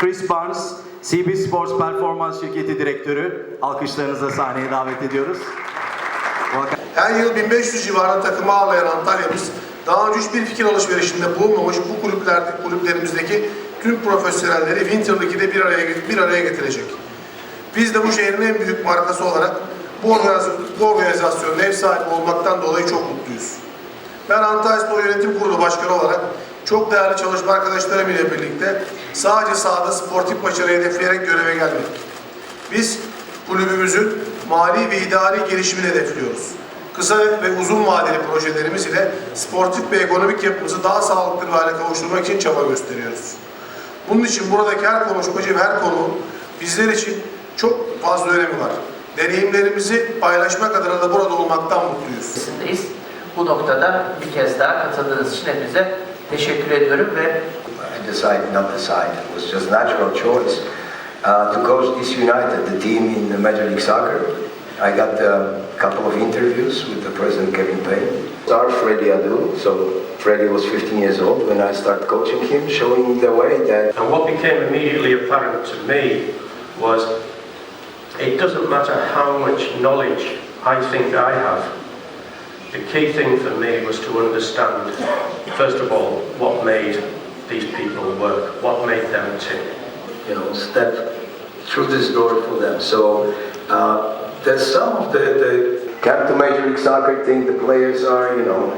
Chris Barnes, CB Sports Performans Şirketi Direktörü. Alkışlarınızla sahneye davet ediyoruz. Her yıl 1500 civarında takımı ağırlayan Antalya'mız daha önce hiçbir fikir alışverişinde bulunmamış bu kulüplerde, kulüplerimizdeki tüm profesyonelleri Winter League'de bir araya, bir araya getirecek. Biz de bu şehrin en büyük markası olarak bu, organizasyon, bu organizasyonun ev sahibi olmaktan dolayı çok mutluyuz. Ben Antalya Spor Yönetim Kurulu Başkanı olarak çok değerli çalışma arkadaşlarım ile birlikte sadece sahada sportif başarı hedefleyerek göreve gelmedik. Biz kulübümüzün mali ve idari gelişimini hedefliyoruz. Kısa ve uzun vadeli projelerimiz ile sportif ve ekonomik yapımızı daha sağlıklı bir hale kavuşturmak için çaba gösteriyoruz. Bunun için buradaki her konuşmacı ve her konu bizler için çok fazla önemi var. Deneyimlerimizi paylaşmak adına da burada olmaktan mutluyuz. içerisindeyiz. Bu noktada bir kez daha katıldığınız için hepinize teşekkür ediyorum ve I decided not decide. It was just natural choice uh, to coach this United, the team in the Major League Soccer. I got a couple of interviews with the president Kevin Payne. Started Freddie Adu, so Freddie was 15 years old when I started coaching him, showing the way that And what became immediately apparent to me was it doesn't matter how much knowledge I think I have. The key thing for me was to understand, first of all, what made these people work, what made them tick. you know, step through this door for them. So uh, there's some of the, the to Major League Soccer think the players are, you know,